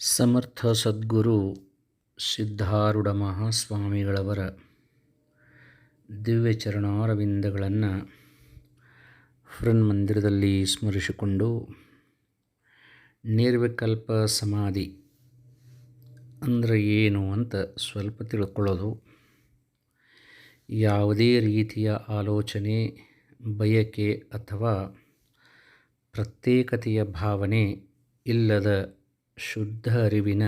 ಸಮರ್ಥ ಸದ್ಗುರು ಸಿದ್ಧಾರೂಢ ಮಹಾಸ್ವಾಮಿಗಳವರ ದಿವ್ಯ ಚರಣಾರವಿಂದಗಳನ್ನು ಮಂದಿರದಲ್ಲಿ ಸ್ಮರಿಸಿಕೊಂಡು ನಿರ್ವಿಕಲ್ಪ ಸಮಾಧಿ ಅಂದರೆ ಏನು ಅಂತ ಸ್ವಲ್ಪ ತಿಳ್ಕೊಳ್ಳೋದು. ಯಾವುದೇ ರೀತಿಯ ಆಲೋಚನೆ, ಬಯಕೆ ಅಥವಾ ಪ್ರತ್ಯೇಕತೆಯ ಭಾವನೆ ಇಲ್ಲದ ಶುದ್ಧ ಅರಿವಿನ,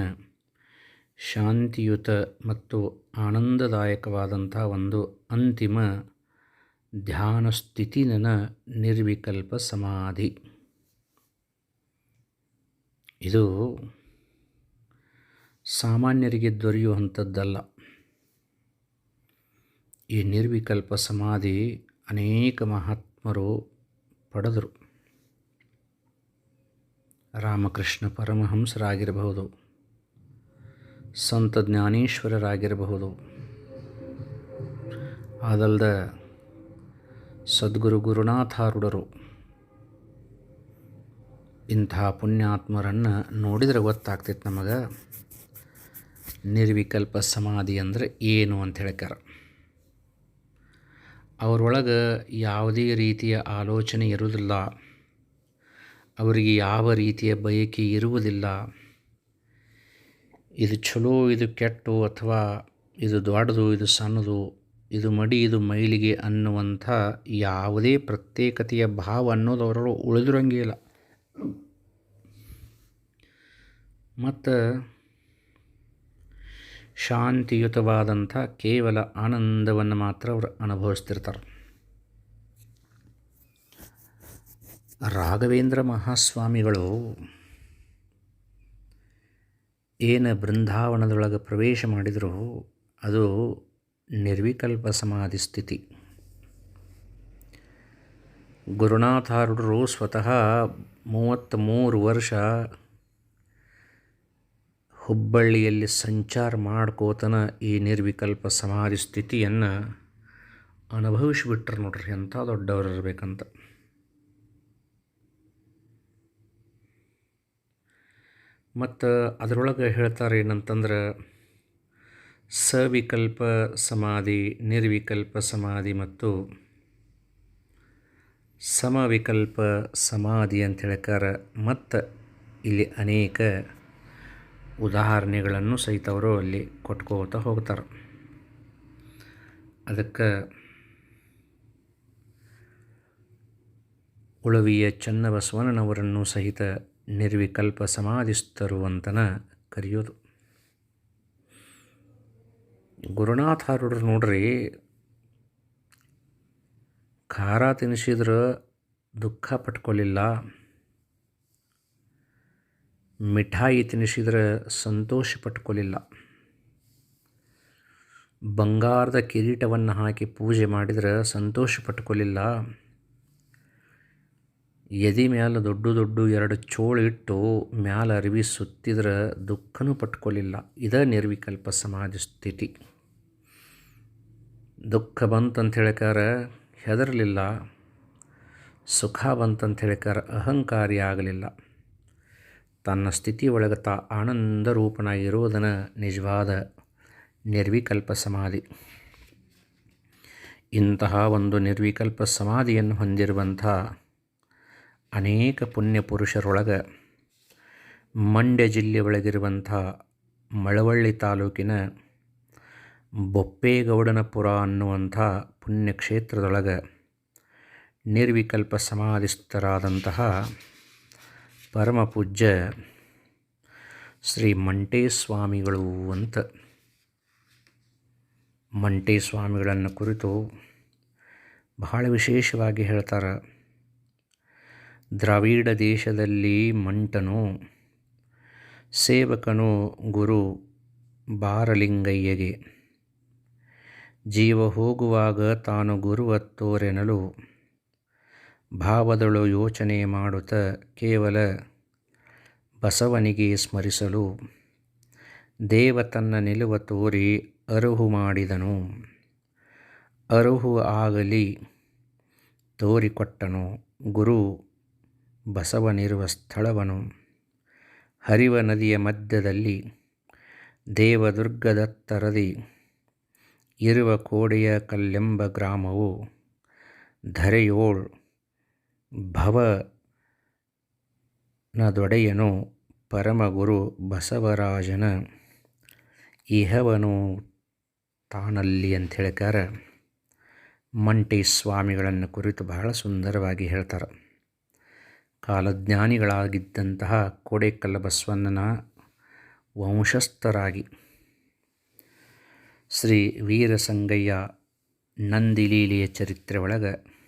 ಶಾಂತಿಯುತ ಮತ್ತು ಆನಂದದಾಯಕವಾದಂಥ ಒಂದು ಅಂತಿಮ ಧ್ಯಾನ ಸ್ಥಿತಿ ನನ್ನ ನಿರ್ವಿಕಲ್ಪ ಸಮಾಧಿ. ಇದು ಸಾಮಾನ್ಯರಿಗೆ ದೊರೆಯುವಂಥದ್ದಲ್ಲ. ಈ ನಿರ್ವಿಕಲ್ಪ ಸಮಾಧಿ ಅನೇಕ ಮಹಾತ್ಮರು ಪಡೆದರು. ರಾಮಕೃಷ್ಣ ಪರಮಹಂಸರಾಗಿರಬಹುದು. ಸಂತ ಜ್ಞಾನೇಶ್ವರರಾಗಿರಬಹುದು. ಅದಲ್ದ ಸದ್ಗುರು ಗುರುನಾಥಾರುಡರು ಇಂಥ ಪುಣ್ಯಾತ್ಮರನ್ನು ನೋಡಿದರೆ ಗೊತ್ತಾಗ್ತೈತೆ ನಮಗೆ. ನಿರ್ವಿಕಲ್ಪ ಸಮಾಧಿ ಅಂದರೆ ಏನು ಅಂತ ಹೇಳ್ಕಾರ ಅವರೊಳಗೆ ಯಾವುದೇ ರೀತಿಯ ಆಲೋಚನೆ ಇರುವುದಿಲ್ಲ ಅವರಿಗೆ ಯಾವ ರೀತಿಯ ಬಯಕೆ ಇರುವುದಿಲ್ಲ. ಇದು ಚಲೋ ಇದು ಕೆಟ್ಟು ಅಥವಾ ಇದು ದೊಡ್ಡದು, ಇದು ಸಣ್ಣದು, ಇದು ಮಡಿ, ಇದು ಮೈಲಿಗೆ ಅನ್ನುವಂಥ ಯಾವುದೇ ಪ್ರತ್ಯೇಕತೆಯ ಭಾವ ಅನ್ನೋದು ಅವರೊಳಗೆ ಉಳಿದಿರಂಗಿಲ್ಲ ಮತ್ತು ಶಾಂತಿಯುತವಾದಂಥ ಕೇವಲ ಆನಂದವನ್ನು ಮಾತ್ರ ಅವರು ಅನುಭವಿಸ್ತಿರ್ತಾರೆ. ರಾಘವೇಂದ್ರ ಮಹಾಸ್ವಾಮಿಗಳು, ಏನು ಬೃಂದಾವನದೊಳಗೆ ಪ್ರವೇಶ ಮಾಡಿದರೂ, ಅದು ನಿರ್ವಿಕಲ್ಪ ಸಮಾಧಿ ಸ್ಥಿತಿ. ಗುರುನಾಥಾರುಡರು ಸ್ವತಃ ಮೂವತ್ತ್ಮೂರು ವರ್ಷ ಹುಬ್ಬಳ್ಳಿಯಲ್ಲಿ ಸಂಚಾರ ಮಾಡ್ಕೋತನ ಈ ನಿರ್ವಿಕಲ್ಪ ಸಮಾಧಿ ಸ್ಥಿತಿಯನ್ನು ಅನುಭವಿಸಿಬಿಟ್ರು ನೋಡ್ರಿ, ಎಂಥ ದೊಡ್ಡವರು ಇರಬೇಕಂತ. ಮತ್ತು ಅದರೊಳಗೆ ಹೇಳ್ತಾರೆ ಏನಂತಂದ್ರೆ, ಸವಿಕಲ್ಪ ಸಮಾಧಿ, ನಿರ್ವಿಕಲ್ಪ ಸಮಾಧಿ ಮತ್ತು ಸಮವಿಕಲ್ಪ ಸಮಾಧಿ ಅಂತ ಹೇಳ್ಕಾರ ಮತ್ತು ಇಲ್ಲಿ ಅನೇಕ ಉದಾಹರಣೆಗಳನ್ನು ಸಹಿತ ಅವರು ಅಲ್ಲಿ ಕೊಟ್ಕೋತಾ ಹೋಗ್ತಾರೆ. ಅದಕ್ಕೆ ಉಳವಿಯ ಚನ್ನಬಸವಣ್ಣನವರನ್ನು ಸಹಿತ ನಿರ್ವಿಕಲ್ಪ ಸಮಾಧಿಸ್ಥರು ಅಂತನ ಕರೆಯೋದು. ಗುರುನಾಥಾರೂಢರು ನೋಡ್ರಿ, ಖಾರ ತಿನ್ನಿಸಿದ್ರೆ ದುಃಖ ಪಟ್ಕೊಳ್ಳಿಲ್ಲ ಮಿಠಾಯಿ ತಿನ್ನಿಸಿದ್ರೆ ಸಂತೋಷ ಪಟ್ಕೊಳ್ಳಿಲ್ಲ ಬಂಗಾರದ ಕಿರೀಟವನ್ನು ಹಾಕಿ ಪೂಜೆ ಮಾಡಿದರೆ ಸಂತೋಷ ಪಟ್ಕೊಲಿಲ್ಲ ಎದೆ ಮ್ಯಾಲ ದೊಡ್ಡ ದೊಡ್ಡ ಎರಡು ಚೋಳಿಟ್ಟು ಇಟ್ಟು ಮ್ಯಾಲ ಅರಿವಿ ಸುತ್ತಿದ್ರೆ ದುಃಖನೂ ಪಟ್ಕೊಳ್ಳಿಲ್ಲ ಇದ ನಿರ್ವಿಕಲ್ಪ ಸಮಾಧಿ ಸ್ಥಿತಿ. ದುಃಖ ಬಂತಂತ ಹೇಳ್ಕಾರ ಹೆದರಲಿಲ್ಲ. ಸುಖ ಬಂತಂತ ಹೇಳ್ಕಾರ ಅಹಂಕಾರಿ ಆಗಲಿಲ್ಲ. ತನ್ನ ಸ್ಥಿತಿ ಒಳಗೆ ತಾ ಆನಂದ ರೂಪನಾಗಿರುವುದನ್ನು ನಿಜವಾದ ನಿರ್ವಿಕಲ್ಪ ಸಮಾಧಿ. ಇಂತಹ ಒಂದು ನಿರ್ವಿಕಲ್ಪ ಸಮಾಧಿಯನ್ನು ಹೊಂದಿರುವಂಥ ಅನೇಕ ಪುಣ್ಯ ಪುರುಷರೊಳಗೆ ಮಂಡ್ಯ ಜಿಲ್ಲೆ ಒಳಗಿರುವಂಥ ಮಳವಳ್ಳಿ ತಾಲೂಕಿನ ಬೊಪ್ಪೇಗೌಡನಪುರ ಅನ್ನುವಂಥ ಪುಣ್ಯಕ್ಷೇತ್ರದೊಳಗೆ ನಿರ್ವಿಕಲ್ಪ ಸಮಾಧಿಸ್ಥರಾದಂತಹ ಪರಮಪೂಜ್ಯ ಶ್ರೀ ಮಂಟೇಸ್ವಾಮಿಗಳು ಅಂತ. ಮಂಟೇಸ್ವಾಮಿಗಳನ್ನು ಕುರಿತು ಬಹಳ ವಿಶೇಷವಾಗಿ ಹೇಳ್ತಾರೆ. ದ್ರಾವಿಡ ದೇಶದಲ್ಲಿ ಮಂಟನು. ಸೇವಕನು ಗುರು ಬಾರಲಿಂಗಯ್ಯಗೆ. ಜೀವ ಹೋಗುವಾಗ ತಾನು ಗುರುವತ್ತೋರೆನಲು ಭಾವದಳು ಯೋಚನೆ ಮಾಡುತ್ತ ಕೇವಲ ಬಸವನಿಗೆ ಸ್ಮರಿಸಲು. ದೇವ ತನ್ನ ನಿಲುವ ತೋರಿ ಅರುಹು ಮಾಡಿದನು. ಅರುಹು ಆಗಲಿ ತೋರಿಕೊಟ್ಟನು. ಗುರು ಬಸವನಿರುವ ಸ್ಥಳವನು. ಹರಿವ ನದಿಯ ಮಧ್ಯದಲ್ಲಿ ದೇವದುರ್ಗದತ್ತರದಿ ಇರುವ ಕೋಡೆಯ ಕಲ್ಲೆಂಬ ಗ್ರಾಮವು ಧರೆಯೋಳ್ ಭವನದೊಡೆಯನು ಪರಮಗುರು ಬಸವರಾಜನ ಇಹವನು ತಾನಲ್ಲಿ ಅಂತ ಹೇಳ್ಕಾರ ಮಂಟಿ ಸ್ವಾಮಿಗಳನ್ನು ಕುರಿತು ಬಹಳ ಸುಂದರವಾಗಿ ಹೇಳ್ತಾರೆ. ಕಾಲಜ್ಞಾನಿಗಳಾಗಿದ್ದಂತಹ ಕೋಡೆಕಲ್ಲ ಬಸವಣ್ಣನ ವಂಶಸ್ಥರಾಗಿ. ಶ್ರೀ ವೀರಸಂಗಯ್ಯ ನಂದಿಲೀಲೆಯ ಚರಿತ್ರೆ ಒಳಗೆ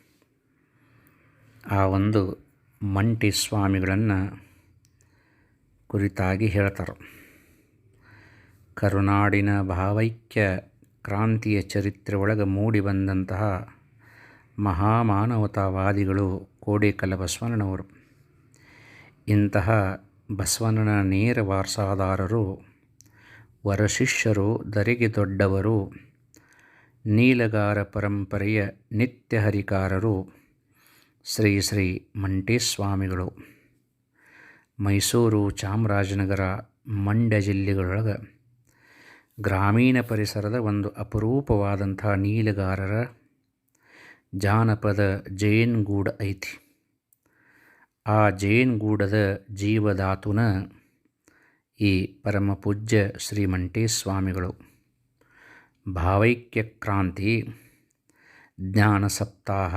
ಆ ಒಂದು ಮಂಟಿ ಸ್ವಾಮಿಗಳನ್ನು ಕುರಿತಾಗಿ ಹೇಳ್ತಾರೆ. ಕರುನಾಡಿನ ಭಾವೈಕ್ಯ ಕ್ರಾಂತಿಯ ಚರಿತ್ರೆ ಒಳಗೆ ಮೂಡಿ ಬಂದಂತಹ ಮಹಾಮಾನವತಾವಾದಿಗಳು ಕೋಡೇಕಲ್ಲ ಬಸವಣ್ಣನವರು. ಇಂತಹ ಬಸವಣ್ಣನ ನೇರ ವಾರಸಾದಾರರು, ವರಶಿಷ್ಯರು, ದರಿಗೆ ದೊಡ್ಡವರು, ನೀಲಗಾರ ಪರಂಪರೆಯ ನಿತ್ಯ ಹರಿಕಾರರು ಶ್ರೀ ಶ್ರೀ ಮಂಟೇಸ್ವಾಮಿಗಳು. ಮೈಸೂರು ಚಾಮರಾಜನಗರ ಮಂಡ್ಯ ಜಿಲ್ಲೆಗಳೊಳಗೆ ಗ್ರಾಮೀಣ ಪರಿಸರದ ಒಂದು ಅಪರೂಪವಾದಂಥ ನೀಲಗಾರರ ಜಾನಪದ ಜೈನ್ಗೂಡ ಐತಿ. ಆ ಜೇನುಗೂಡದ ಜೀವಧಾತುನ ಈ ಪರಮ ಪೂಜ್ಯ ಶ್ರೀ ಮಂಟೇಸ್ವಾಮಿಗಳು ಭಾವೈಕ್ಯ ಕ್ರಾಂತಿ ಜ್ಞಾನ ಸಪ್ತಾಹ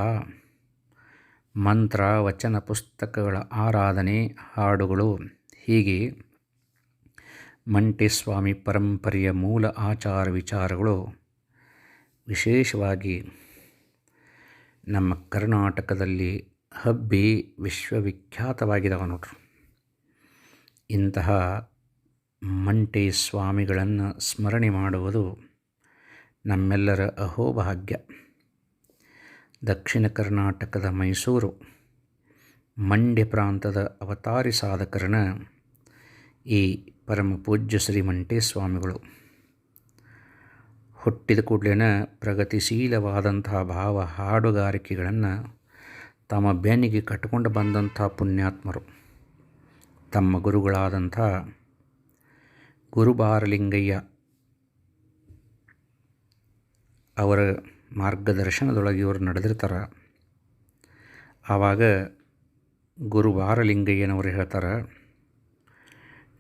ಮಂತ್ರ ವಚನ ಪುಸ್ತಕಗಳ ಆರಾಧನೆ ಹಾಡುಗಳು ಹೀಗೆ ಮಂಟೇಸ್ವಾಮಿ ಪರಂಪರೆಯ ಮೂಲ ಆಚಾರ ವಿಚಾರಗಳು ವಿಶೇಷವಾಗಿ ನಮ್ಮ ಕರ್ನಾಟಕದಲ್ಲಿ ಹಬ್ಬಿ ವಿಶ್ವವಿಖ್ಯಾತವಾಗಿದ್ದಾವೆ ನೋಡ್ರಿ ಇಂತಹ ಮಂಟೆ ಸ್ವಾಮಿಗಳನ್ನು ಸ್ಮರಣೆ ಮಾಡುವುದು ನಮ್ಮೆಲ್ಲರ ಅಹೋಭಾಗ್ಯ. ದಕ್ಷಿಣ ಕರ್ನಾಟಕದ ಮೈಸೂರು ಮಂಡ್ಯ ಪ್ರಾಂತದ ಅವತಾರಿ ಸಾಧಕರನ ಈ ಪರಮ ಪೂಜ್ಯ ಶ್ರೀ ಮಂಟೇಸ್ವಾಮಿಗಳು ಹುಟ್ಟಿದ ಕೂಡಲೇ ಪ್ರಗತಿಶೀಲವಾದಂತಹ ಭಾವ ಹಾಡುಗಾರಿಕೆಗಳನ್ನು ತಮ್ಮ ಬೆನ್ನಿಗೆ ಕಟ್ಟಿಕೊಂಡು ಬಂದಂಥ ಪುಣ್ಯಾತ್ಮರು. ತಮ್ಮ ಗುರುಗಳಾದಂಥ ಗುರುಬಾರಲಿಂಗಯ್ಯ ಅವರ ಮಾರ್ಗದರ್ಶನದೊಳಗೆ ಇವರು ನಡೆದಿರ್ತಾರೆ. ಆವಾಗ ಗುರು ಬಾರಲಿಂಗಯ್ಯನವರು ಹೇಳ್ತಾರೆ,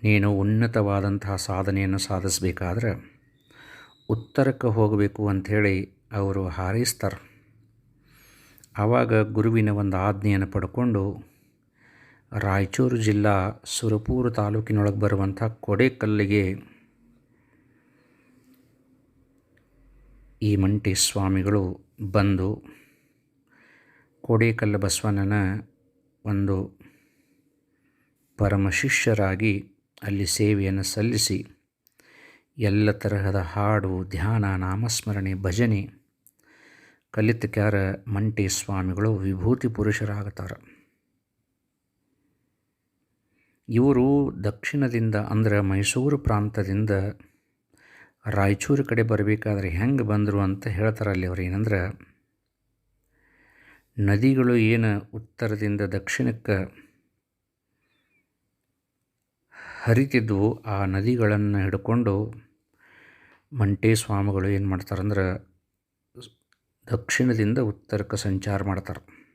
ನೀನು ಉನ್ನತವಾದಂತಹ ಸಾಧನೆಯನ್ನು ಸಾಧಿಸಬೇಕಾದ್ರೆ ಉತ್ತರಕ್ಕೆ ಹೋಗಬೇಕು ಅಂಥೇಳಿ ಅವರು ಹಾರೈಸ್ತಾರೆ. ಆವಾಗ ಗುರುವಿನ ಒಂದು ಆಜ್ಞೆಯನ್ನು ಪಡ್ಕೊಂಡು ರಾಯಚೂರು ಜಿಲ್ಲಾ ಸುರಪೂರು ತಾಲೂಕಿನೊಳಗೆ ಬರುವಂಥ ಕೊಡೆಕಲ್ಲಿಗೆ ಈ ಮಂಟಿ ಸ್ವಾಮಿಗಳು ಬಂದು ಕೋಡೇಕಲ್ಲ ಬಸವಣ್ಣನ ಒಂದು ಪರಮ ಶಿಷ್ಯರಾಗಿ ಅಲ್ಲಿ ಸೇವೆಯನ್ನು ಸಲ್ಲಿಸಿ ಎಲ್ಲ ತರಹದ ಹಾಡು, ಧ್ಯಾನ, ನಾಮಸ್ಮರಣೆ, ಭಜನೆ ಕಲಿತಕ್ಯಾರ ಮಂಟಿ ಸ್ವಾಮಿಗಳು ವಿಭೂತಿ ಪುರುಷರಾಗುತ್ತಾರೆ ಇವರು ದಕ್ಷಿಣದಿಂದ ಅಂದರೆ ಮೈಸೂರು ಪ್ರಾಂತದಿಂದ ರಾಯಚೂರು ಕಡೆ ಬರಬೇಕಾದ್ರೆ ಹೆಂಗೆ ಬಂದರು ಅಂತ ಹೇಳ್ತಾರೆ ಅಲ್ಲಿ ಅವ್ರು ಏನಂದ್ರೆ, ನದಿಗಳು ಏನು ಉತ್ತರದಿಂದ ದಕ್ಷಿಣಕ್ಕೆ ಹರಿತಿದ್ವು, ಆ ನದಿಗಳನ್ನು ಹಿಡ್ಕೊಂಡು ಮಂಟೇ ಸ್ವಾಮಿಗಳು ಏನು ಮಾಡ್ತಾರಂದ್ರೆ ದಕ್ಷಿಣದಿಂದ ಉತ್ತರಕ್ಕೆ ಸಂಚಾರ ಮಾಡ್ತಾರೆ.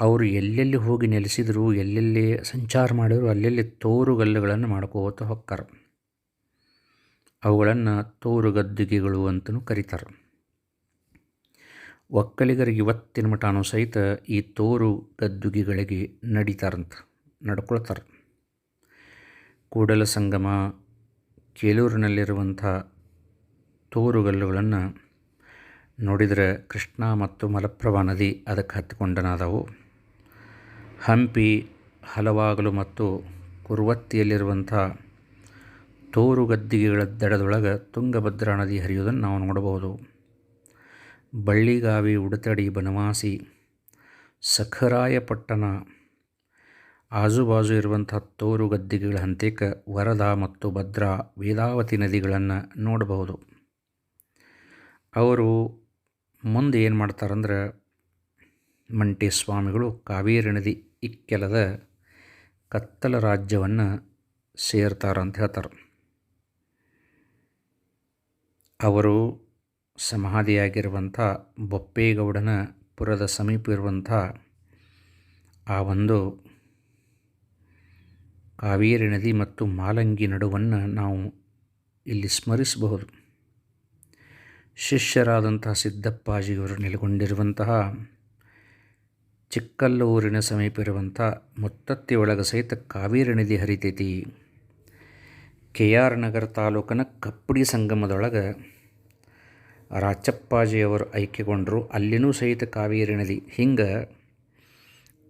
ಅವರು ಎಲ್ಲೆಲ್ಲಿ ಹೋಗಿ ನೆಲೆಸಿದ್ರು, ಎಲ್ಲೆಲ್ಲಿ ಸಂಚಾರ ಮಾಡಿದ್ರು, ಅಲ್ಲೆಲ್ಲಿ ತೋರುಗಲ್ಲುಗಳನ್ನು ಮಾಡ್ಕೋತ ಹೊಕ್ಕಾರ. ಅವುಗಳನ್ನು ತೋರುಗದ್ದಿಗೆಗಳು ಅಂತಲೂ ಕರೀತಾರೆ. ಒಕ್ಕಲಿಗರಿಗೆ ಇವತ್ತಿನ ಮಟಾನು ಸಹಿತ ಈ ತೋರು ಗದ್ದುಗೆಗಳಿಗೆ ನಡೀತಾರಂತ, ನಡ್ಕೊಳ್ತಾರೆ. ಕೂಡಲ ಸಂಗಮ ಕೇಳೂರಿನಲ್ಲಿರುವಂಥ ತೋರುಗಲ್ಲುಗಳನ್ನು ನೋಡಿದರೆ ಕೃಷ್ಣ ಮತ್ತು ಮಲಪ್ರಭಾ ನದಿ ಅದಕ್ಕೆ ಹತ್ತಿಕೊಂಡನಾದವು. ಹಂಪಿ, ಹಲವಾಗಲು ಮತ್ತು ಕುರ್ವತ್ತಿಯಲ್ಲಿರುವಂಥ ತೋರು ಗದ್ದಿಗೆಗಳ ದಡದೊಳಗೆ ತುಂಗಭದ್ರಾ ನದಿ ಹರಿಯುವುದನ್ನು ನಾವು ನೋಡಬಹುದು. ಬಳ್ಳಿಗಾವಿ, ಉಡತಡಿ, ಬನವಾಸಿ, ಸಖರಾಯಪಟ್ಟಣ ಆಜುಬಾಜು ಇರುವಂಥ ತೋರು ಗದ್ದಿಗೆಗಳ ಹಂತಕ್ಕೆ ವರದಾ ಮತ್ತು ಭದ್ರಾ, ವೇದಾವತಿ ನದಿಗಳನ್ನು ನೋಡಬಹುದು. ಅವರು ಮುಂದೆ ಏನು ಮಾಡ್ತಾರಂದ್ರೆ ಮಂಟೆ ಸ್ವಾಮಿಗಳು ಕಾವೇರಿ ನದಿ ಇಕ್ಕೆಲದ ಕತ್ತಲ ರಾಜ್ಯವನ್ನು ಸೇರ್ತಾರಂತ ಹೇಳ್ತಾರೆ. ಅವರು ಸಮಾಧಿಯಾಗಿರುವಂಥ ಬೊಪ್ಪೇಗೌಡನ ಪುರದ ಸಮೀಪ ಇರುವಂಥ ಆ ಒಂದು ಕಾವೇರಿ ನದಿ ಮತ್ತು ಮಾಲಂಗಿ ನಡುವನ್ನು ನಾವು ಇಲ್ಲಿ ಸ್ಮರಿಸಬಹುದು. ಶಿಷ್ಯರಾದಂತಹ ಸಿದ್ದಪ್ಪಾಜಿಯವರು ನೆಲೆಗೊಂಡಿರುವಂತಹ ಚಿಕ್ಕಲ್ಲೂರಿನ ಸಮೀಪ ಇರುವಂಥ ಮುತ್ತತ್ತಿಯೊಳಗೆ ಸಹಿತ ಕಾವೇರಿ ನದಿ ಹರಿತೈತಿ. ಕೆ ಆರ್ ನಗರ ತಾಲೂಕಿನ ಕಪ್ಪಡಿ ಸಂಗಮದೊಳಗೆ ರಾಚಪ್ಪಾಜಿಯವರು ಆಯ್ಕೆಗೊಂಡರು ಅಲ್ಲಿನೂ ಸಹಿತ ಕಾವೇರಿ ನದಿ. ಹಿಂಗೆ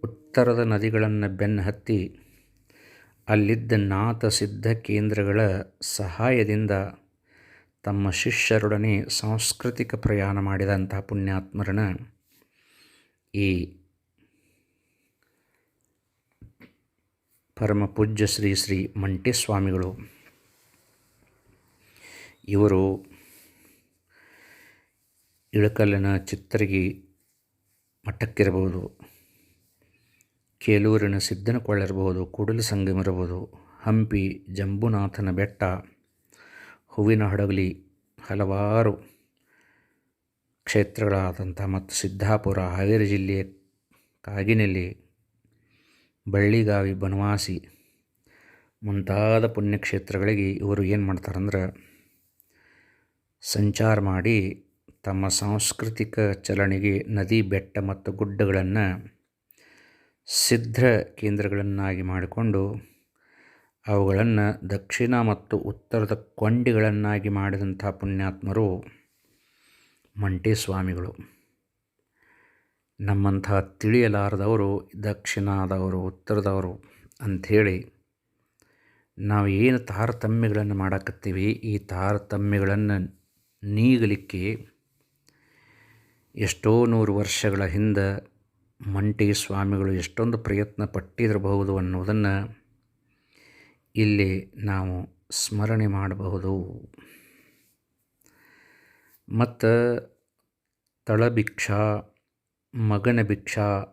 ಉತ್ತರದ ನದಿಗಳನ್ನು ಬೆನ್ನು ಹತ್ತಿ ಅಲ್ಲಿದ್ದ ನಾಥ ಸಿದ್ಧ ಕೇಂದ್ರಗಳ ಸಹಾಯದಿಂದ ತಮ್ಮ ಶಿಷ್ಯರೊಡನೆ ಸಾಂಸ್ಕೃತಿಕ ಪ್ರಯಾಣ ಮಾಡಿದಂಥ ಪುಣ್ಯಾತ್ಮರನ ಈ ಪರಮ ಪೂಜ್ಯ ಶ್ರೀ ಶ್ರೀ ಮಂಟೇಸ್ವಾಮಿಗಳು ಇವರು ಇಳಕಲ್ಲಿನ ಚಿತ್ತರಗಿ ಮಠಕ್ಕಿರಬಹುದು, ಕೇಲೂರಿನ ಸಿದ್ದನಕೊಳ್ಳಿರಬಹುದು ಕೂಡಲ ಸಂಗಮ ಇರಬಹುದು, ಹಂಪಿ ಜಂಬುನಾಥನ ಬೆಟ್ಟ ಹೂವಿನ ಹಡಗಲಿ ಹಲವಾರು ಕ್ಷೇತ್ರಗಳಾದಂಥ ಮತ್ತು ಸಿದ್ದಾಪುರ, ಹಾವೇರಿ ಜಿಲ್ಲೆಯ ಕಾಗಿನೆಲ್ಲಿ, ಬಳ್ಳಿಗಾವಿ, ಬನವಾಸಿ ಮುಂತಾದ ಪುಣ್ಯಕ್ಷೇತ್ರಗಳಿಗೆ ಇವರು ಏನು ಮಾಡ್ತಾರಂದ್ರೆ ಸಂಚಾರ ಮಾಡಿ ತಮ್ಮ ಸಾಂಸ್ಕೃತಿಕ ಚಲನೆಗೆ ನದಿ ಬೆಟ್ಟ ಮತ್ತು ಗುಡ್ಡಗಳನ್ನು ಸಿದ್ಧ ಕೇಂದ್ರಗಳನ್ನಾಗಿ ಮಾಡಿಕೊಂಡು ಅವುಗಳನ್ನು ದಕ್ಷಿಣ ಮತ್ತು ಉತ್ತರದ ಕೊಂಡಿಗಳನ್ನಾಗಿ ಮಾಡಿದಂಥ ಪುಣ್ಯಾತ್ಮರು ಮಂಟೇಸ್ವಾಮಿಗಳು. ನಮ್ಮಂಥ ತಿಳಿಯಲಾರದವರು, ದಕ್ಷಿಣದವರು, ಉತ್ತರದವರು ಅಂಥೇಳಿ ನಾವು ಏನು ತಾರತಮ್ಯಗಳನ್ನು ಮಾಡಕತ್ತೀವಿ, ಈ ತಾರತಮ್ಯಗಳನ್ನು ನೀಗಲಿಕ್ಕೆ ಎಷ್ಟೋ ನೂರು ವರ್ಷಗಳ ಹಿಂದೆ ಮಂಟಿ ಸ್ವಾಮಿಗಳು ಎಷ್ಟೊಂದು ಪ್ರಯತ್ನ ಪಟ್ಟಿರಬಹುದು ಅನ್ನೋದನ್ನು ಇಲ್ಲಿ ನಾವು ಸ್ಮರಣೆ ಮಾಡಬಹುದು. ಮತ್ತು ತಳಭಿಕ್ಷಾ ಮಗನ ಭಿಕ್ಷಾ,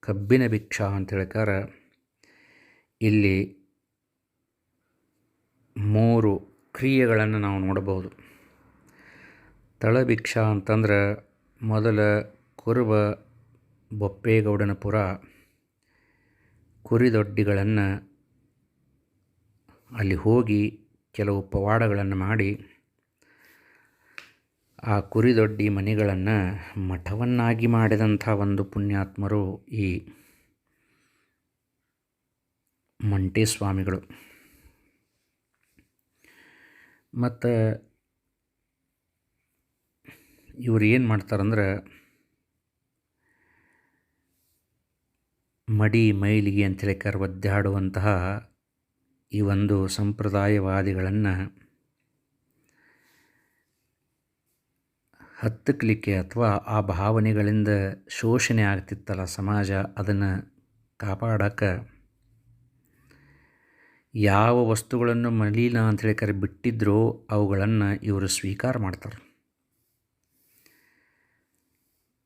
ಕಬ್ಬಿನ ಭಿಕ್ಷಾ ಅಂತ ಹೇಳ್ತಾರೆ ಇಲ್ಲಿ ಮೂರು ಕ್ರಿಯೆಗಳನ್ನು ನಾವು ನೋಡಬಹುದು. ತಳಭಿಕ್ಷಾ ಅಂತಂದ್ರೆ ಮೊದಲ ಕುರುಬ ಬೊಪ್ಪೇಗೌಡನಪುರ ಕುರಿದೊಡ್ಡಿಗಳನ್ನು ಅಲ್ಲಿ ಹೋಗಿ ಕೆಲವು ಪವಾಡಗಳನ್ನು ಮಾಡಿ ಆ ಕುರಿದೊಡ್ಡಿ ಮನೆಗಳನ್ನು ಮಠವನ್ನಾಗಿ ಮಾಡಿದಂಥ ಒಂದು ಪುಣ್ಯಾತ್ಮರು ಈ ಮಂಟೇಸ್ವಾಮಿಗಳು. ಮತ್ತು ಇವರು ಏನು ಮಾಡ್ತಾರಂದ್ರೆ ಮಡಿ, ಮೈಲಿಗೆ ಅಂತೇಳಿ ಕರ್ ಒದ್ದಾಡುವಂತಹ ಈ ಒಂದು ಸಂಪ್ರದಾಯವಾದಿಗಳನ್ನು ಹತ್ತಕ್ಕಲಿಕ್ಕೆ ಅಥವಾ ಆ ಭಾವನೆಗಳಿಂದ ಶೋಷಣೆ ಆಗ್ತಿತ್ತಲ್ಲ ಸಮಾಜ, ಅದನ್ನು ಕಾಪಾಡಕ್ಕೆ ಯಾವ ವಸ್ತುಗಳನ್ನು ಮಲೀನ ಅಂತೇಳಿ ಕರೆ ಬಿಟ್ಟಿದ್ರೋ ಅವುಗಳನ್ನು ಇವರು ಸ್ವೀಕಾರ ಮಾಡ್ತಾರೆ.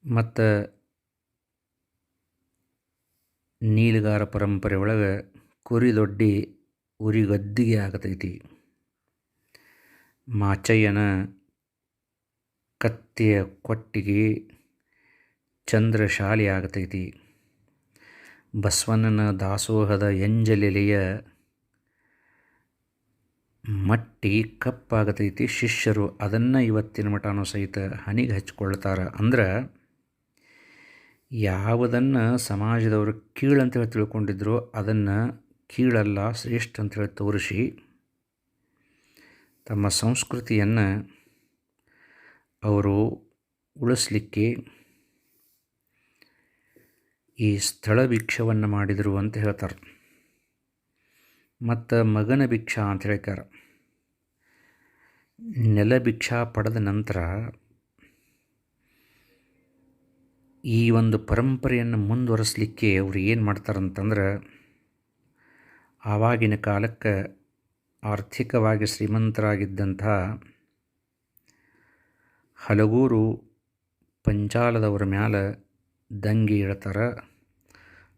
ಮತ್ತು ನೀಲಗಾರ ಪರಂಪರೆ ಒಳಗೆ ಕುರಿದೊಡ್ಡಿ ಉರಿಗದ್ದಿಗೆ ಆಗತೈತಿ. ಮಾಚಯ್ಯನ ಕತ್ತೆಯ ಕೊಟ್ಟಿಗೆ ಚಂದ್ರಶಾಲಿ ಆಗತೈತಿ. ಬಸವಣ್ಣನ ದಾಸೋಹದ ಎಂಜಲೆಲೆಯ ಮಟ್ಟಿ ಕಪ್ಪಾಗತೈತಿ. ಶಿಷ್ಯರು ಅದನ್ನು ಇವತ್ತಿನ ಮಠನೂ ಸಹಿತ ಹನಿಗೆ ಹಚ್ಕೊಳ್ತಾರೆ ಅಂದ್ರೆ ಯಾವುದನ್ನು ಸಮಾಜದವರು ಕೀಳಂತೇಳಿ ತಿಳ್ಕೊಂಡಿದ್ರು ಅದನ್ನು ಕೀಳಲ್ಲ, ಶ್ರೇಷ್ಠ ಅಂತೇಳಿ ತೋರಿಸಿ ತಮ್ಮ ಸಂಸ್ಕೃತಿಯನ್ನು ಅವರು ಉಳಿಸ್ಲಿಕ್ಕೆ ಈ ಸ್ಥಳ ಭಿಕ್ಷವನ್ನು ಮಾಡಿದರು ಅಂತ ಹೇಳ್ತಾರೆ. ಮತ್ತು ಮಗನ ಭಿಕ್ಷಾ ಅಂತ ಹೇಳ್ತಾರೆ ನೆಲ ಭಿಕ್ಷಾ ಪಡೆದ ನಂತರ ಈ ಒಂದು ಪರಂಪರೆಯನ್ನು ಮುಂದುವರಿಸಲಿಕ್ಕೆ ಅವರು ಏನು ಮಾಡ್ತಾರಂತಂದ್ರೆ ಆವಾಗಿನ ಕಾಲಕ್ಕೆ ಆರ್ಥಿಕವಾಗಿ ಶ್ರೀಮಂತರಾಗಿದ್ದಂಥ ಹಲಗೂರು ಪಂಚಾಲದವರ ಮ್ಯಾಲ ದಂಗೆ ಇಳ್ತಾರೆ.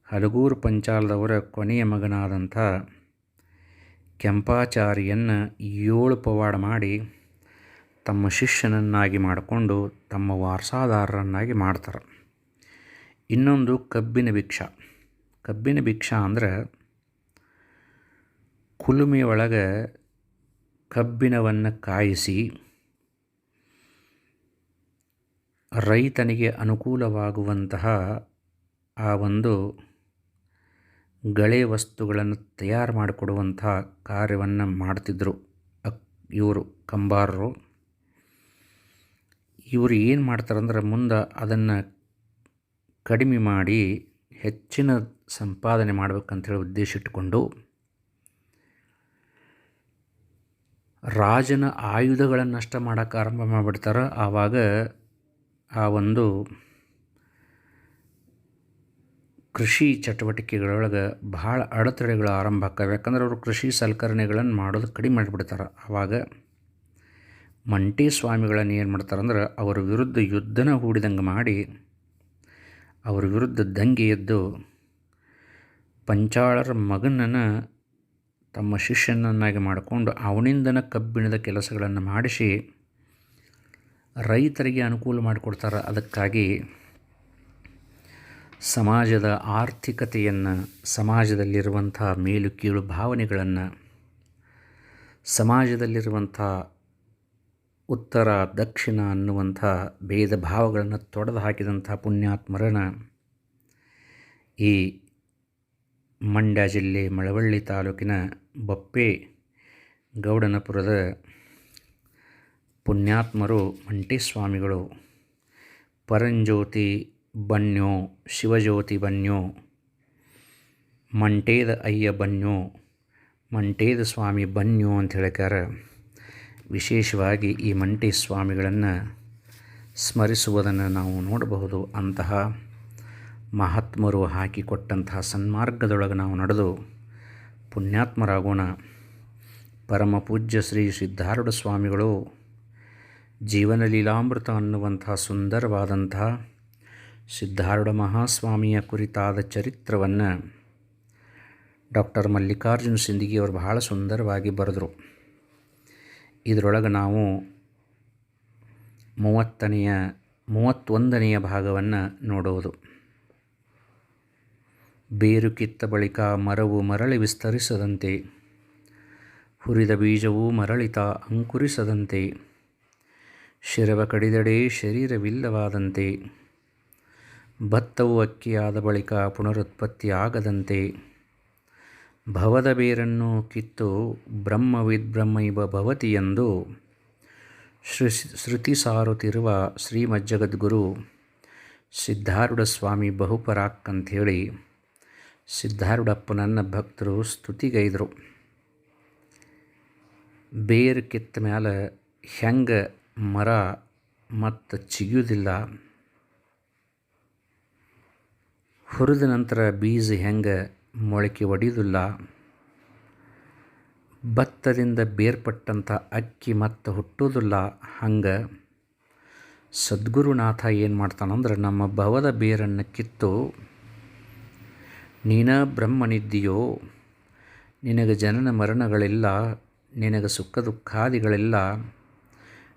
ಹಲಗೂರು ಪಂಚಾಲದವರ ಕೊನೆಯ ಮಗನಾದಂಥ ಕೆಂಪಾಚಾರಿಯನ್ನು ಏಳು ಪವಾಡ ಮಾಡಿ ತಮ್ಮ ಶಿಷ್ಯನನ್ನಾಗಿ ಮಾಡಿಕೊಂಡು ತಮ್ಮ ವಾರಸಾದಾರರನ್ನಾಗಿ ಮಾಡ್ತಾರೆ. ಇನ್ನೊಂದು ಕಬ್ಬಿನ ಭಿಕ್ಷ. ಕಬ್ಬಿನ ಭಿಕ್ಷ ಅಂದ್ರೆ ಕುಲುಮೆ ಒಳಗೆ ಕಬ್ಬಿಣವನ್ನು ಕಾಯಿಸಿ ರೈತನಿಗೆ ಅನುಕೂಲವಾಗುವಂತಹ ಆ ಒಂದು ಗಳೆ ವಸ್ತುಗಳನ್ನು ತಯಾರು ಮಾಡಿಕೊಡುವಂತಹ ಕಾರ್ಯವನ್ನು ಮಾಡ್ತಿದ್ದರು ಅಕ್ ಇವರು ಕಂಬಾರರು. ಇವರು ಏನು ಮಾಡ್ತಾರಂದ್ರೆ ಮುಂದೆ ಅದನ್ನು ಕಡಿಮೆ ಮಾಡಿ ಹೆಚ್ಚಿನ ಸಂಪಾದನೆ ಮಾಡಬೇಕಂತೇಳಿ ಉದ್ದೇಶ ಇಟ್ಟುಕೊಂಡು ರಾಜನ ಆಯುಧಗಳನ್ನಷ್ಟ ಮಾಡೋಕ್ಕೆ ಆರಂಭ ಮಾಡಿಬಿಡ್ತಾರೆ. ಆವಾಗ ಆ ಒಂದು ಕೃಷಿ ಚಟುವಟಿಕೆಗಳೊಳಗೆ ಭಾಳ ಅಡೆತಡೆಗಳು ಆರಂಭ ಆಗ್ತವೆ. ಯಾಕಂದ್ರೆ ಅವರು ಕೃಷಿ ಸಲಕರಣೆಗಳನ್ನು ಮಾಡೋದು ಕಡಿಮೆ ಮಾಡಿಬಿಡ್ತಾರೆ. ಆವಾಗ ಮಂಟಿ ಸ್ವಾಮಿಗಳನ್ನು ಏನು ಮಾಡ್ತಾರಂದ್ರೆ ಅವರ ವಿರುದ್ಧ ಯುದ್ಧನ ಹೂಡಿದಂಗೆ ಮಾಡಿ ಅವರ ವಿರುದ್ಧ ದಂಗೆ ಎದ್ದು ಪಂಚಾಳರ ಮಗನನ್ನು ತಮ್ಮ ಶಿಷ್ಯನನ್ನಾಗಿ ಮಾಡಿಕೊಂಡು ಅವನಿಂದನ ಕಬ್ಬಿಣದ ಕೆಲಸಗಳನ್ನು ಮಾಡಿಸಿ ರೈತರಿಗೆ ಅನುಕೂಲ ಮಾಡಿಕೊಡ್ತಾರೆ. ಅದಕ್ಕಾಗಿ ಸಮಾಜದ ಆರ್ಥಿಕತೆಯನ್ನು, ಸಮಾಜದಲ್ಲಿರುವಂಥ ಮೇಲು ಕೀಳು ಭಾವನೆಗಳನ್ನು, ಸಮಾಜದಲ್ಲಿರುವಂಥ ಉತ್ತರ, ದಕ್ಷಿಣ ಅನ್ನುವಂಥ ಭೇದ ಭಾವಗಳನ್ನು ತೊಡೆದು ಹಾಕಿದಂಥ ಪುಣ್ಯಾತ್ಮರನ ಈ ಮಂಡ್ಯ ಜಿಲ್ಲೆ ಮಳವಳ್ಳಿ ತಾಲೂಕಿನ ಬಪ್ಪೆ ಗೌಡನಪುರದ ಪುಣ್ಯಾತ್ಮರು ಮಂಟೇಸ್ವಾಮಿಗಳು. ಪರಂಜ್ಯೋತಿ ಬನ್ಯೋ, ಶಿವಜ್ಯೋತಿ ಬನ್ಯೋ, ಮಂಟೇದ ಅಯ್ಯ ಬನ್ಯೋ, ಮಂಟೇದ ಸ್ವಾಮಿ ಬನ್ಯೋ ಅಂತ ಹೇಳ್ಯಾರ ವಿಶೇಷವಾಗಿ ಈ ಮಂಟೇ ಸ್ವಾಮಿಗಳನ್ನು ಸ್ಮರಿಸುವುದನ್ನು ನಾವು ನೋಡಬಹುದು ಅಂತಹ ಮಹಾತ್ಮರು ಹಾಕಿಕೊಟ್ಟಂತಹ ಸನ್ಮಾರ್ಗದೊಳಗೆ ನಾವು ನಡೆದು ಪುಣ್ಯಾತ್ಮರಾಗೋಣ. ಪರಮ ಪೂಜ್ಯ ಶ್ರೀ ಸಿದ್ಧಾರೂಢ ಸ್ವಾಮಿಗಳು ಜೀವನ ಲೀಲಾಮೃತ ಅನ್ನುವಂತಹ ಸುಂದರವಾದಂತಹ ಸಿದ್ಧಾರೂಢ ಮಹಾಸ್ವಾಮಿಯ ಕುರಿತಾದ ಚರಿತ್ರವನ್ನು ಡಾಕ್ಟರ್ ಮಲ್ಲಿಕಾರ್ಜುನ ಸಿಂದಗಿಯವರು ಬಹಳ ಸುಂದರವಾಗಿ ಬರೆದರು. ಇದರೊಳಗೆ ನಾವು ಮೂವತ್ತನೆಯ, ಮೂವತ್ತೊಂದನೆಯ ಭಾಗವನ್ನು ನೋಡುವುದು ಬೇರು ಕಿತ್ತ ಬಳಿಕ ಮರವು ಮರಳಿ ವಿಸ್ತರಿಸದಂತೆ, ಹುರಿದ ಬೀಜವು ಮರಳಿತ ಅಂಕುರಿಸದಂತೆ, ಶಿರವ ಕಡಿದಡೆ ಶರೀರವಿಲ್ಲವಾದಂತೆ, ಭತ್ತವು ಅಕ್ಕಿಯಾದ ಬಳಿಕ ಪುನರುತ್ಪತ್ತಿ ಆಗದಂತೆ, ಭವದ ಬೇರನ್ನು ಕಿತ್ತು ಬ್ರಹ್ಮವಿದ್ಬ್ರಹ್ಮ ಇವ ಭವತಿ ಎಂದು ಶ್ರೀ ಶ್ರುತಿ ಸಾರುತ್ತಿರುವ ಶ್ರೀಮಜ್ಜಗದ್ಗುರು ಸಿದ್ಧಾರೂಢ ಸ್ವಾಮಿ ಬಹುಪರಾಕ್ ಅಂಥೇಳಿ ಸಿದ್ಧಾರೂಢಪ್ಪನನ್ನ ಭಕ್ತರು ಸ್ತುತಿಗೈದರು. ಬೇರು ಕಿತ್ತ ಮ್ಯಾಲ ಹೆಂಗೆ ಮರ ಮತ್ತು ಚಿಗಿಯುವುದಿಲ್ಲ ಹುರಿದ ನಂತರ ಬೀಜ ಹೆಂಗೆ ಮೊಳಕೆ ಒಡೆಯುವುದಿಲ್ಲ ಭತ್ತದಿಂದ ಬೇರ್ಪಟ್ಟಂಥ ಅಕ್ಕಿ ಮತ್ತು ಹುಟ್ಟುವುದಿಲ್ಲ ಹಂಗೆ ಸದ್ಗುರುನಾಥ ಏನು ಮಾಡ್ತಾನಂದ್ರೆ ನಮ್ಮ ಭವದ ಬೇರನ್ನು ಕಿತ್ತು ನೀನ ಬ್ರಹ್ಮನಿದ್ದೀಯೋ? ನಿನಗೆ ಜನನ ಮರಣಗಳಿಲ್ಲ ನಿನಗೆ ಸುಖ ದುಃಖಾದಿಗಳಿಲ್ಲ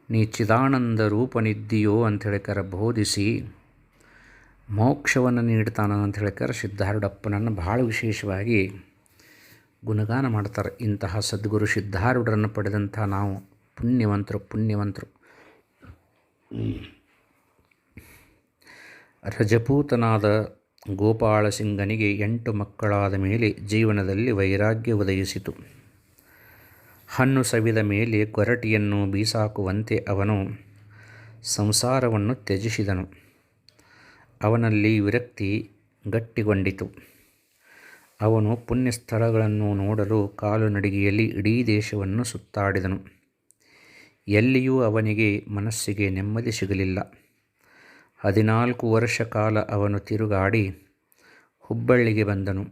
ನೀ ಚಿದಾನಂದ ರೂಪನಿದ್ದೀಯೋ ಅಂತ ಹೇಳ್ಕರ ಬೋಧಿಸಿ ಮೋಕ್ಷವನ್ನು ನೀಡ್ತಾನ ಅಂತ ಹೇಳ್ಕರ ಸಿದ್ಧಾರೂಢಪ್ಪನನ್ನು ಭಾಳ ವಿಶೇಷವಾಗಿ ಗುಣಗಾನ ಮಾಡ್ತಾರೆ. ಇಂತಹ ಸದ್ಗುರು ಸಿದ್ಧಾರೂಢರನ್ನು ಪಡೆದಂಥ ನಾವು ಪುಣ್ಯವಂತರು ಪುಣ್ಯವಂತರು. ರಜಪೂತನಾದ ಗೋಪಾಳಸಿಂಗನಿಗೆ ಎಂಟು ಮಕ್ಕಳಾದ ಮೇಲೆ ಜೀವನದಲ್ಲಿ ವೈರಾಗ್ಯ ಒದಗಿಸಿತು ಹಣ್ಣು ಸವಿದ ಮೇಲೆ ಕೊರಟಿಯನ್ನು ಬೀಸಾಕುವಂತೆ ಅವನು ಸಂಸಾರವನ್ನು ತ್ಯಜಿಸಿದನು. ಅವನಲ್ಲಿ ವಿರಕ್ತಿ ಗಟ್ಟಿಗೊಂಡಿತು. ಅವನು ಪುಣ್ಯ ಸ್ಥಳಗಳನ್ನು ನೋಡಲು ಕಾಲು ನಡಿಗೆಯಲ್ಲಿ ಇಡೀ ದೇಶವನ್ನು ಸುತ್ತಾಡಿದನು. ಎಲ್ಲಿಯೂ ಅವನಿಗೆ ಮನಸ್ಸಿಗೆ ನೆಮ್ಮದಿ ಸಿಗಲಿಲ್ಲ. ಹದಿನಾಲ್ಕು ವರ್ಷ ಕಾಲ ಅವನು ತಿರುಗಾಡಿ ಹುಬ್ಬಳ್ಳಿಗೆ ಬಂದನು.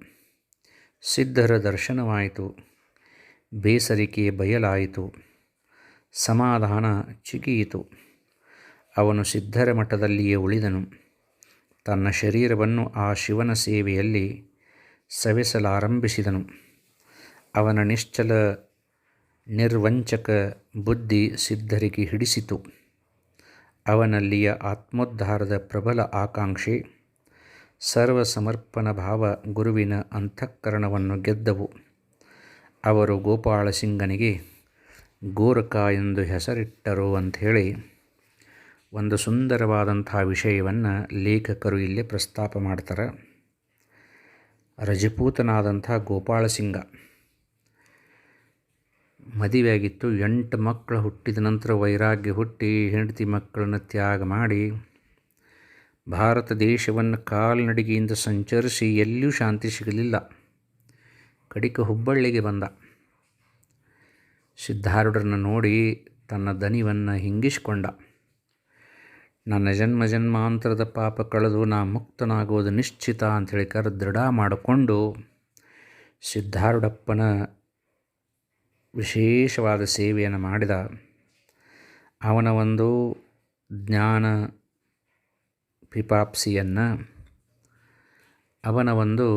ಸಿದ್ಧರ ದರ್ಶನವಾಯಿತು. ಬೇಸರಿಕೆ ಬಯಲಾಯಿತು. ಸಮಾಧಾನ ಚಿಗಿಯಿತು. ಅವನು ಸಿದ್ಧರ ಮಠದಲ್ಲಿಯೇ ಉಳಿದನು. ತನ್ನ ಶರೀರವನ್ನು ಆ ಶಿವನ ಸೇವೆಯಲ್ಲಿ ಸವೆಸಲಾರಂಭಿಸಿದನು. ಅವನ ನಿಶ್ಚಲ ನಿರ್ವಂಚಕ ಬುದ್ಧಿ ಸಿದ್ಧರಿಗೆ ಹಿಡಿಸಿತು. ಅವನಲ್ಲಿಯ ಆತ್ಮೋದ್ಧಾರದ ಪ್ರಬಲ ಆಕಾಂಕ್ಷೆ ಸರ್ವ ಸಮರ್ಪಣ ಭಾವ ಗುರುವಿನ ಅಂತಃಕರಣವನ್ನು ಗೆದ್ದವು. ಅವರು ಗೋಪಾಳ ಸಿಂಗನಿಗೆ, ಗೋರಕ ಎಂದು ಹೆಸರಿಟ್ಟರು ಅಂಥೇಳಿ, ಒಂದು ಸುಂದರವಾದಂಥ ವಿಷಯವನ್ನು ಲೇಖಕರು ಇಲ್ಲಿ ಪ್ರಸ್ತಾಪ ಮಾಡ್ತಾರೆ. ರಜಪೂತನಾದಂಥ ಗೋಪಾಳ ಸಿಂಗ ಮದುವೆಯಾಗಿತ್ತು. ಎಂಟು ಮಕ್ಕಳು ಹುಟ್ಟಿದ ನಂತರ ವೈರಾಗ್ಯ ಹುಟ್ಟಿ ಹೆಂಡತಿ ಮಕ್ಕಳನ್ನು ತ್ಯಾಗ ಮಾಡಿ ಭಾರತ ದೇಶವನ್ನು ಕಾಲ್ನಡಿಗೆಯಿಂದ ಸಂಚರಿಸಿ ಎಲ್ಲಿಯೂ ಶಾಂತಿ ಸಿಗಲಿಲ್ಲ. ಕಡಿಕ ಹುಬ್ಬಳ್ಳಿಗೆ ಬಂದ. ಸಿದ್ಧಾರೂಢರನ್ನು ನೋಡಿ ತನ್ನ ದನಿವನ್ನು ಹಿಂಗಿಸಿಕೊಂಡ. ನನ್ನ ಜನ್ಮ ಜನ್ಮಾಂತರದ ಪಾಪ ಕಳೆದು ನಾ ಮುಕ್ತನಾಗುವುದು ನಿಶ್ಚಿತ ಅಂಥೇಳಿ ಕರೆ ದೃಢ ಮಾಡಿಕೊಂಡು ಸಿದ್ಧಾರೂಢಪ್ಪನ ವಿಶೇಷವಾದ ಸೇವೆಯನ್ನು ಮಾಡಿದ ಅವನ ಒಂದು ಜ್ಞಾನ ಪಿಪಾಪ್ಸಿಯನ್ನು ಅವನ ಒಂದು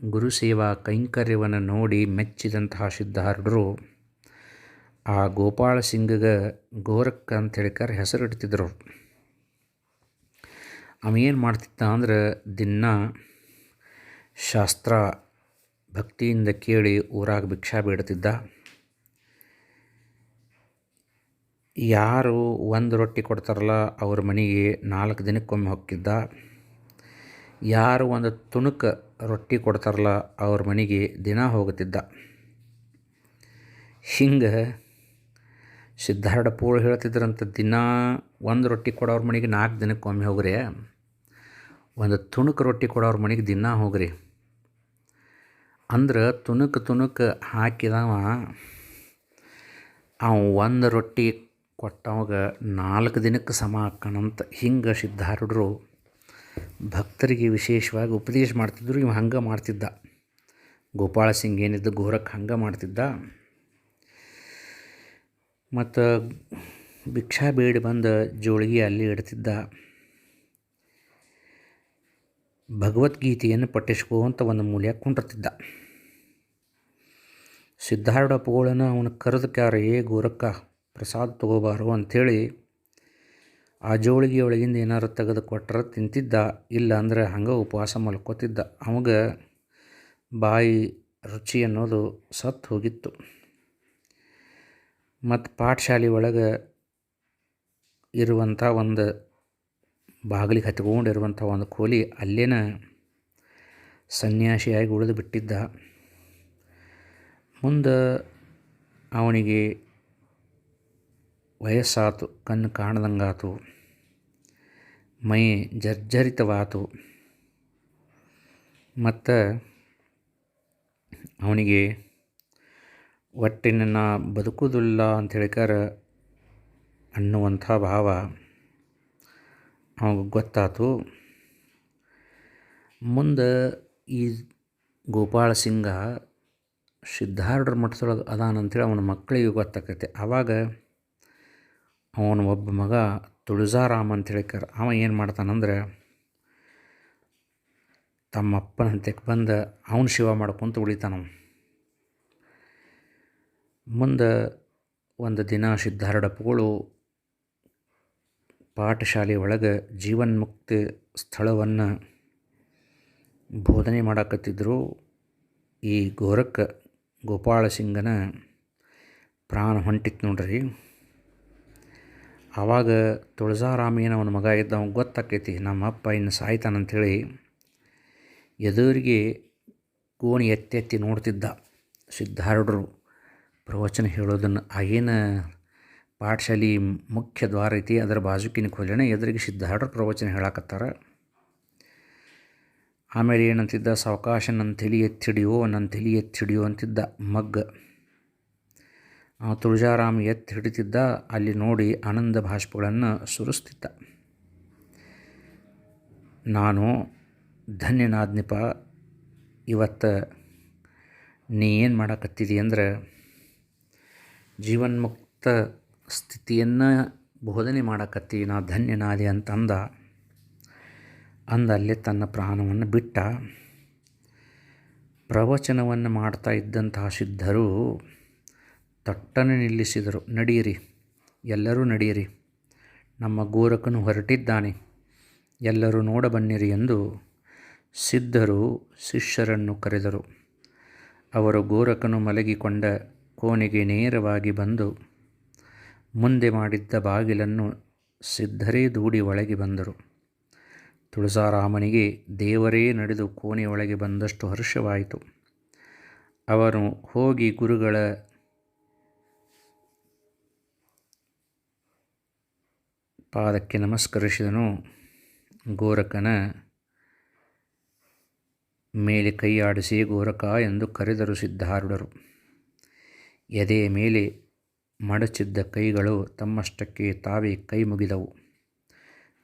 ಗುರು ಸೇವಾ ಕೈಂಕರ್ಯವನ್ನು ನೋಡಿ ಮೆಚ್ಚಿದಂತಹ ಸಿದ್ಧಾರ್ಡರು ಆ ಗೋಪಾಳ ಸಿಂಗ್ಗೆ ಗೋರಕ್ಕ ಅಂತ ಹೇಳಿಕರ್ ಹೆಸರಿಡ್ತಿದ್ರು ಅವೇನು ಮಾಡ್ತಿದ್ದ ಅಂದ್ರೆ ದಿನ ಶಾಸ್ತ್ರ ಭಕ್ತಿಯಿಂದ ಕೇಳಿ ಊರಾಗ ಭಿಕ್ಷಾ ಬೇಡ್ತಿದ್ದ. ಯಾರು ಒಂದು ರೊಟ್ಟಿ ಕೊಡ್ತಾರಲ್ಲ ಅವ್ರ ಮನೆಗೆ ನಾಲ್ಕು ದಿನಕ್ಕೊಮ್ಮೆ ಹೊಕ್ಕಿದ್ದ, ಯಾರು ಒಂದು ತುಣುಕ ರೊಟ್ಟಿ ಕೊಡ್ತಾರಲ್ಲ ಅವ್ರ ಮನೆಗೆ ದಿನ ಹೋಗುತ್ತಿದ್ದ. ಹಿಂಗೆ ಸಿದ್ಧಾರ್ಥ ಪೂಳು ಹೇಳ್ತಿದ್ರಂತ ದಿನ ಒಂದು ರೊಟ್ಟಿ ಕೊಡೋರ ಮನೆಗೆ ನಾಲ್ಕು ದಿನಕ್ಕೊಮ್ಮೆ ಹೋಗ್ರಿ. ಒಂದು ತುಣುಕು ರೊಟ್ಟಿ ಕೊಡೋರ ಮನೆಗೆ ದಿನ ಹೋಗ್ರಿ. ಅಂದ್ರೆ ತುಣುಕು ತುಣುಕು ಹಾಕಿದವ, ಅವ ಒಂದು ರೊಟ್ಟಿ ಕೊಟ್ಟವಾಗ ನಾಲ್ಕು ದಿನಕ್ಕೆ ಸಮ ಹಾಕಣಂತ ಹಿಂಗೆ ಸಿದ್ಧಾರೂಢರು ಭಕ್ತರಿಗೆ ವಿಶೇಷವಾಗಿ ಉಪದೇಶ ಮಾಡ್ತಿದ್ರು, ಇವ ಹಂಗೆ ಮಾಡ್ತಿದ್ದ. ಗೋಪಾಳ ಸಿಂಗ್ ಏನಿದ್ದ, ಘೋರಕ್ಕೆ ಹಂಗೆ ಮಾಡ್ತಿದ್ದ. ಮತ್ತು ಭಿಕ್ಷಾ ಬೇಡಿ ಬಂದ ಜೋಳಿಗೆ ಅಲ್ಲಿ ಇಡ್ತಿದ್ದ. ಭಗವದ್ಗೀತೆಯನ್ನು ಪಠಿಸ್ಕೋಂತ ಒಂದು ಮೂಲ್ಯ ಕುಂಟಿರ್ತಿದ್ದ ಪೋಳನ ಅವನ ಕರೆದಕ್ಕಾರ ಏ ಗೋರಕ್ಕ ಪ್ರಸಾದ ತಗೋಬಾರು ಅಂಥೇಳಿ ಆ ಜೋಳಿಗೆ ಒಳಗಿಂದ ಏನಾರು ತೆಗೆದು ಕೊಟ್ಟರೆ ತಿಂತಿದ್ದ, ಇಲ್ಲ ಅಂದ್ರೆ ಹಂಗೆ ಉಪವಾಸ ಮಲ್ಕೋತಿದ್ದ ಅವಾಗ ಬಾಯಿ ರುಚಿ ಅನ್ನೋದು ಸತ್ತು ಹೋಗಿತ್ತು. ಮತ್ತು ಪಾಠಶಾಲೆ ಒಳಗೆ ಇರುವಂಥ ಒಂದು ಬಾಗಿಲಿಗೆ ಹತ್ಕೊಂಡಿರುವಂಥ ಒಂದು ಕೋಲಿ ಅಲ್ಲೇನ ಸನ್ಯಾಸಿಯಾಗಿ ಉಳಿದು ಬಿಟ್ಟಿದ್ದ. ಮುಂದೆ ಅವನಿಗೆ ವಯಸ್ಸಾತು, ಕಣ್ಣು ಕಾಣದಂಗಾತು, ಮೈ ಜರ್ಜರಿತವಾತು. ಮತ್ತು ಅವನಿಗೆ ಒಟ್ಟಿನ ಬದುಕುವುದಿಲ್ಲ ಅಂತ ಹೇಳಿಕಾರ ಅನ್ನುವಂಥ ಭಾವ ಅವಾಗ ಗೊತ್ತಾತು. ಮುಂದೆ ಈ ಗೋಪಾಳ ಸಿಂಗ ಸಿದ್ಧಾರ್ಢರ ಮಠದೊಳಗೆ ಅದಾನಂತೇಳಿ ಅವನ ಮಕ್ಕಳಿಗೆ ಗೊತ್ತಾಕೈತೆ. ಆವಾಗ ಅವನ ಒಬ್ಬ ಮಗ ತುಳಜಾರಾಮ್ ಅಂತ ಹೇಳಿಕರ ಅವ ಏನು ಮಾಡ್ತಾನಂದ್ರೆ ತಮ್ಮಪ್ಪನ ಹಂತಕ್ಕೆ ಬಂದು ಅವನು ಶಿವ ಮಾಡ್ಕೊಂತ ಉಳಿತಾನ ಮುಂದೆ ಒಂದು ದಿನ ಸಿದ್ಧಾರಡಪ್ಪುಗಳು ಪಾಠಶಾಲೆ ಒಳಗೆ ಜೀವನ್ಮುಕ್ತಿ ಸ್ಥಳವನ್ನು ಬೋಧನೆ ಮಾಡಕತ್ತಿದ್ರು. ಈ ಗೋರಕ್ಕ ಗೋಪಾಳ ಸಿಂಗನ ಪ್ರಾಣ ಹೊಂಟಿತ್ತು ನೋಡ್ರಿ. ಆವಾಗ ತುಳಜಾರಾಮೇನ ಅವನ ಮಗ ಇದ್ದ, ಅವ್ನಿಗೆ ಗೊತ್ತಾಕೈತಿ ನಮ್ಮ ಅಪ್ಪ ಇನ್ನು ಸಾಯ್ತಾನಂಥೇಳಿ ಎದುರಿಗೆ ಕೋಣಿ ಎತ್ತಿ ಎತ್ತಿ ನೋಡ್ತಿದ್ದ ಸಿದ್ಧಾರೂಢರು ಪ್ರವಚನ ಹೇಳೋದನ್ನು. ಆಗಿನ ಪಾಠಶಾಲೆ ಮುಖ್ಯ ದ್ವಾರ ಐತಿ, ಅದರ ಬಾಜುಕಿನ ಕೊಲ್ಲಣ ಎದುರಿಗೆ ಸಿದ್ಧಾರೂಢರು ಪ್ರವಚನ ಹೇಳಕತ್ತಾರ. ಆಮೇಲೆ ಏನಂತಿದ್ದ ಸಾವಕಾಶ ನನ್ನ ತಲೆ ಎತ್ತಿಡಿಯೋ ನನ್ನ ತಲೆ ಎತ್ತಿಡಿಯೋ ಅಂತಿದ್ದ ಮಗ್ಗ. ತುಳಜಾರಾಮ್ ಎತ್ತಿ ಹಿಡಿತಿದ್ದ ಅಲ್ಲಿ ನೋಡಿ ಆನಂದ ಭಾಷ್ಪಗಳನ್ನು ಸುರಿಸ್ತಿದ್ದ. ನಾನು ಧನ್ಯನಾದ್ನಿಪ, ಇವತ್ತು ನೀ ಏನು ಮಾಡಕತ್ತಿದಿ ಅಂದ್ರೆ, ಜೀವನ್ಮುಕ್ತ ಸ್ಥಿತಿಯನ್ನು ಬೋಧನೆ ಮಾಡಕತ್ತಿ, ನಾ ಧನ್ಯನಾದೆ ಅಂತಂದ. ಅಂದ ಅಲ್ಲೇ ತನ್ನ ಪ್ರಾಣವನ್ನು ಬಿಟ್ಟ. ಪ್ರವಚನವನ್ನು ಮಾಡ್ತಾ ಇದ್ದಂತಹ ಸಿದ್ಧರು ತಟ್ಟನೆ ನಿಲ್ಲಿಸಿದರು. ನಡೆಯಿರಿ ಎಲ್ಲರೂ ನಡೆಯಿರಿ ನಮ್ಮ ಗೋರಕನು ಹೊರಟಿದ್ದಾನೆ. ಎಲ್ಲರೂ ನೋಡಬನ್ನಿರಿ ಎಂದು ಸಿದ್ಧರು ಶಿಷ್ಯರನ್ನು ಕರೆದರು. ಅವರು ಗೋರಕನು ಮಲಗಿಕೊಂಡ ಕೋಣೆಗೆ ನೇರವಾಗಿ ಬಂದು ಮುಂದೆ ಮಾಡಿದ್ದ ಬಾಗಿಲನ್ನು ಸಿದ್ಧರೇ ದೂಡಿ ಒಳಗೆ ಬಂದರು. ತುಳಸಾರಾಮನಿಗೆ ದೇವರೇ ನಡೆದು ಕೋಣೆಯೊಳಗೆ ಬಂದಷ್ಟು ಹರ್ಷವಾಯಿತು. ಅವನು ಹೋಗಿ ಗುರುಗಳ ಪಾದಕ್ಕೆ ನಮಸ್ಕರಿಸಿದನು. ಗೋರಕನ ಮೇಲೆ ಕೈಯಾಡಿಸಿ ಗೋರಕ ಎಂದು ಕರೆದರು ಸಿದ್ಧಾರುಡರು ಎದೆಯ ಮೇಲೆ ಮಡಚಿದ್ದ ಕೈಗಳು ತಮ್ಮಷ್ಟಕ್ಕೆ ತಾವೇ ಕೈ ಮುಗಿದವು.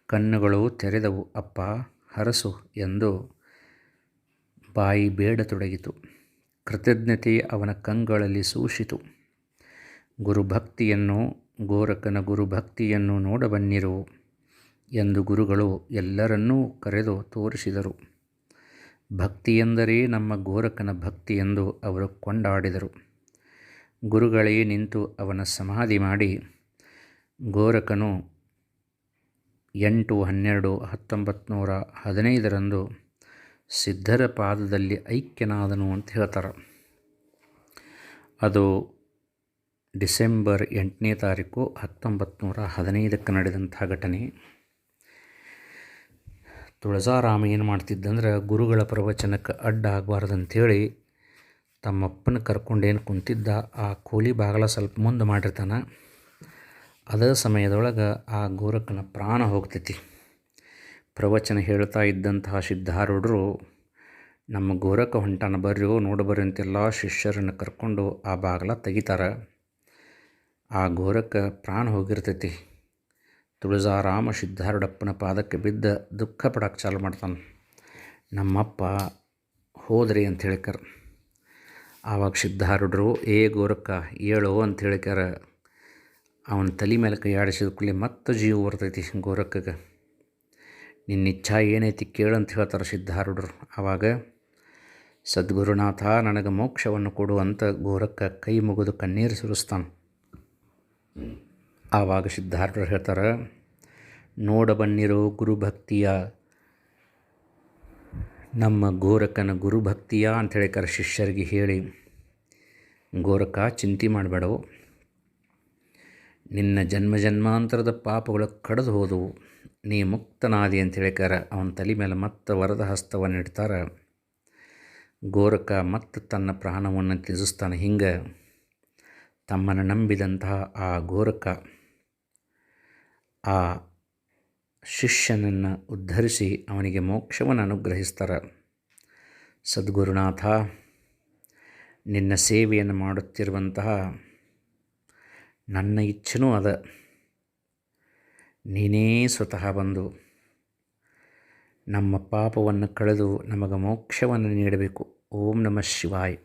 ಕಣ್ಣುಗಳು ತೆರೆದವು. ಅಪ್ಪ, ಹರಸು ಎಂದು ಬಾಯಿ ಬೇಡತೊಡಗಿತು. ಕೃತಜ್ಞತೆ ಅವನ ಕಂಗಳಲ್ಲಿ ಸೂಸಿತು ಗುರುಭಕ್ತಿಯನ್ನು ಗೋರಕನ ಗುರುಭಕ್ತಿಯನ್ನು ನೋಡಬನ್ನಿರು ಎಂದು ಗುರುಗಳು ಎಲ್ಲರನ್ನೂ ಕರೆದು ತೋರಿಸಿದರು. ಭಕ್ತಿಯೆಂದರೆ ನಮ್ಮ ಗೋರಕನ ಭಕ್ತಿ ಎಂದು ಅವರು ಕೊಂಡಾಡಿದರು. ಗುರುಗಳೇ ನಿಂತು ಅವನ ಸಮಾಧಿ ಮಾಡಿ, ಗೋರಕನು ಎಂಟು ಹನ್ನೆರಡು ಹತ್ತೊಂಬತ್ತು ನೂರ ಹದಿನೈದರಂದು ಸಿದ್ಧರ ಪಾದದಲ್ಲಿ ಐಕ್ಯನಾದನು ಅಂತ ಹೇಳ್ತಾರೆ. ಅದು ಡಿಸೆಂಬರ್ ಎಂಟನೇ ತಾರೀಕು ಹತ್ತೊಂಬತ್ತು ನೂರ ಹದಿನೈದಕ್ಕೆ ನಡೆದಂಥ ಘಟನೆ. ತುಳಸಾರಾಮ ಏನು ಮಾಡ್ತಿದ್ದಂದ್ರೆ ಗುರುಗಳ ಪ್ರವಚನಕ್ಕೆ ಅಡ್ಡ ಆಗಬಾರ್ದಂಥೇಳಿ ತಮ್ಮಪ್ಪನ ಕರ್ಕೊಂಡೇನು ಕುಂತಿದ್ದ ಆ ಕೂಲಿ ಬಾಗಲ ಸ್ವಲ್ಪ ಮುಂದೆ ಮಾಡಿರ್ತಾನೆ. ಅದೇ ಸಮಯದೊಳಗೆ ಆ ಗೋರಕ್ಕನ ಪ್ರಾಣ ಹೋಗ್ತೈತಿ. ಪ್ರವಚನ ಹೇಳ್ತಾ ಇದ್ದಂತಹ ಸಿದ್ಧಾರೂಢರು, ನಮ್ಮ ಗೋರಕ ಹೊಂಟಾನ ಬರ್ರಿ ನೋಡಬರ್ರಿ ಅಂತೆಲ್ಲ ಶಿಷ್ಯರನ್ನು ಕರ್ಕೊಂಡು ಆ ಬಾಗಲ ತೆಗಿತಾರೆ. ಆ ಘೋರಕ್ಕೆ ಪ್ರಾಣ ಹೋಗಿರ್ತೈತಿ. ತುಳಜಾರಾಮ ಸಿದ್ಧಾರೂಢಪ್ಪನ ಪಾದಕ್ಕೆ ಬಿದ್ದ ದುಃಖ ಪಡಕ್ಕೆ ಚಾಲು ಮಾಡ್ತಾನೆ. ನಮ್ಮಪ್ಪ, ಹೋದ್ರಿ ಅಂತ ಹೇಳಿಕರ ಆವಾಗ ಸಿದ್ಧಾರೂಢರು, ಏ ಗೋರಕ್ಕ ಏಳು ಅಂತ ಹೇಳಿಕ್ಯಾರ. ಅವನ ತಲೆ ಮೇಲೆ ಕೈ ಕೂಡಲೇ ಮತ್ತೆ ಜೀವ ಬರ್ತೈತಿ ಗೋರಕ್ಕಗೆ ನಿನ್ನ ಇಚ್ಛಾ ಏನೈತಿ ಕೇಳು ಅಂತ ಹೇಳ್ತಾರೆ ಸಿದ್ಧಾರೂಢರು. ಆವಾಗ, ಸದ್ಗುರುನಾಥ, ನನಗೆ ಮೋಕ್ಷವನ್ನು ಕೊಡುವಂತ ಗೋರಕ್ಕ ಕೈ ಮುಗಿದು ಕಣ್ಣೀರು ಸುರಿಸ್ತಾನೆ. ಆವಾಗ ಸಿದ್ಧಾರ್ಥರು ಹೇಳ್ತಾರೆ, ನೋಡಬನ್ನಿರೋ ಗುರುಭಕ್ತಿಯ ನಮ್ಮ ಗೋರಕನ ಗುರುಭಕ್ತಿಯ ಅಂತ ಕರೆ ಶಿಷ್ಯರಿಗೆ ಹೇಳಿ ಗೋರಕ ಚಿಂತೆ ಮಾಡಬೇಡವು. ನಿನ್ನ ಜನ್ಮ ಜನ್ಮಾಂತರದ ಪಾಪಗಳು ಕಡಿದು ಹೋದವು. ನೀ ಮುಕ್ತನಾದಿ ಅಂತ ಕರೆ ಅವನ ತಲೆ ಮೇಲೆ ಮತ್ತೆ ವರದ ಹಸ್ತವನ್ನು ಇಡ್ತಾರೆ. ಗೋರಕ ಮತ್ತೆ ತನ್ನ ಪ್ರಾಣವನ್ನು ತ್ಯಜಿಸ್ತಾನೆ. ಹಿಂಗೆ ತಮ್ಮನ್ನು ನಂಬಿದಂತಹ ಆ ಘೋರಕ, ಆ ಶಿಷ್ಯನನ್ನು ಉದ್ಧರಿಸಿ ಅವನಿಗೆ ಮೋಕ್ಷವನ್ನು ಅನುಗ್ರಹಿಸ್ತಾರೆ. ಸದ್ಗುರುನಾಥ, ನಿನ್ನ ಸೇವೆಯನ್ನು ಮಾಡುತ್ತಿರುವಂತಹ ನನ್ನ ಇಚ್ಛೆನೂ ಅದ. ನೀನೇ ಸ್ವತಃ ಬಂದು ನಮ್ಮ ಪಾಪವನ್ನು ಕಳೆದು ನಮಗೆ ಮೋಕ್ಷವನ್ನು ನೀಡಬೇಕು. ಓಂ ನಮಃ ಶಿವಾಯ್.